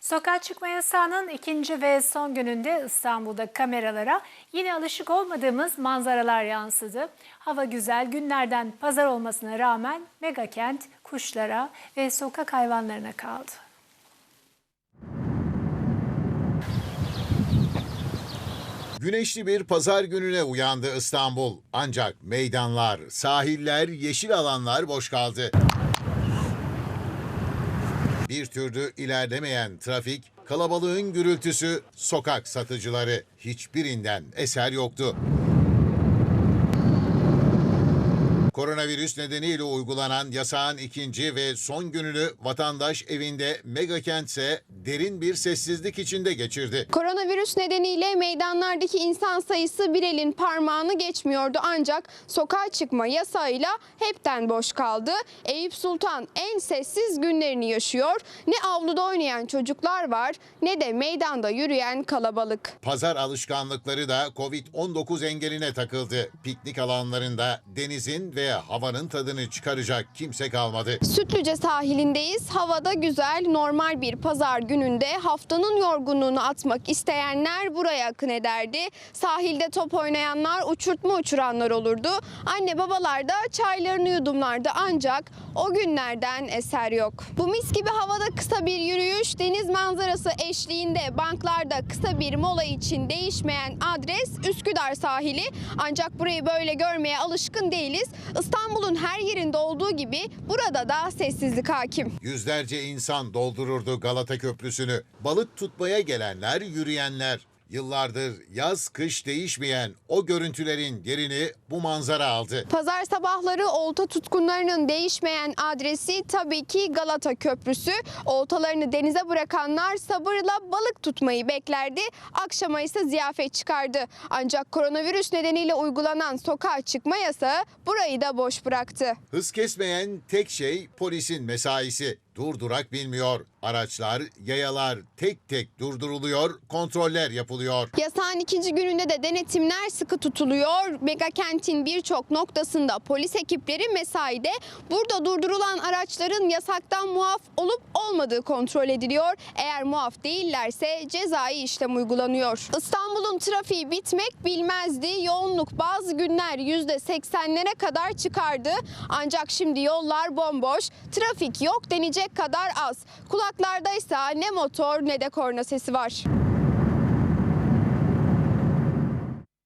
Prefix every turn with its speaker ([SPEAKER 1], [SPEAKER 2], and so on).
[SPEAKER 1] Sokağa çıkma yasağının ikinci ve son gününde İstanbul'da kameralara yine alışık olmadığımız manzaralar yansıdı. Hava güzel, günlerden pazar olmasına rağmen mega kent kuşlara ve sokak hayvanlarına kaldı.
[SPEAKER 2] Güneşli bir pazar gününe uyandı İstanbul. Ancak meydanlar, sahiller, yeşil alanlar boş kaldı. Bir türlü ilerlemeyen trafik, kalabalığın gürültüsü, sokak satıcıları hiçbirinden eser yoktu. Koronavirüs nedeniyle uygulanan yasağın ikinci ve son gününü vatandaş evinde mega kentse derin bir sessizlik içinde geçirdi.
[SPEAKER 3] Koronavirüs nedeniyle meydanlardaki insan sayısı bir elin parmağını geçmiyordu ancak sokağa çıkma yasağıyla hepten boş kaldı. Eyüp Sultan en sessiz günlerini yaşıyor. Ne avluda oynayan çocuklar var ne de meydanda yürüyen kalabalık.
[SPEAKER 2] Pazar alışkanlıkları da Covid-19 engeline takıldı. Piknik alanlarında denizin ve havanın tadını çıkaracak kimse kalmadı.
[SPEAKER 3] Sütlüce sahilindeyiz. Havada güzel, normal bir pazar gününde haftanın yorgunluğunu atmak isteyenler buraya akın ederdi. Sahilde top oynayanlar, uçurtma uçuranlar olurdu. Anne babalar da çaylarını yudumlardı ancak o günlerden eser yok. Bu mis gibi havada kısa bir yürüyüş, deniz manzarası eşliğinde banklarda kısa bir mola için değişmeyen adres Üsküdar sahili. Ancak burayı böyle görmeye alışkın değiliz. İstanbul'un her yerinde olduğu gibi burada da sessizlik hakim.
[SPEAKER 2] Yüzlerce insan doldururdu Galata Köprüsü'nü. Balık tutmaya gelenler, yürüyenler. Yıllardır yaz kış değişmeyen o görüntülerin yerini bu manzara aldı.
[SPEAKER 3] Pazar sabahları olta tutkunlarının değişmeyen adresi tabii ki Galata Köprüsü. Oltalarını denize bırakanlar sabırla balık tutmayı beklerdi. Akşama ise ziyafet çıkardı. Ancak koronavirüs nedeniyle uygulanan sokağa çıkma yasağı burayı da boş bıraktı.
[SPEAKER 2] Hız kesmeyen tek şey polisin mesaisi. Durdurak bilmiyor. Araçlar, yayalar tek tek durduruluyor, kontroller yapılıyor.
[SPEAKER 3] Yasağın ikinci gününde de denetimler sıkı tutuluyor. Mega kentin birçok noktasında polis ekipleri mesaide. Burada durdurulan araçların yasaktan muaf olup olmadığı kontrol ediliyor. Eğer muaf değillerse cezai işlem uygulanıyor. İstanbul'un trafiği bitmek bilmezdi. Yoğunluk bazı günler %80'lere kadar çıkardı. Ancak şimdi yollar bomboş. Trafik yok denecek kadar az. Kulaklardaysa ne motor ne de korna sesi var.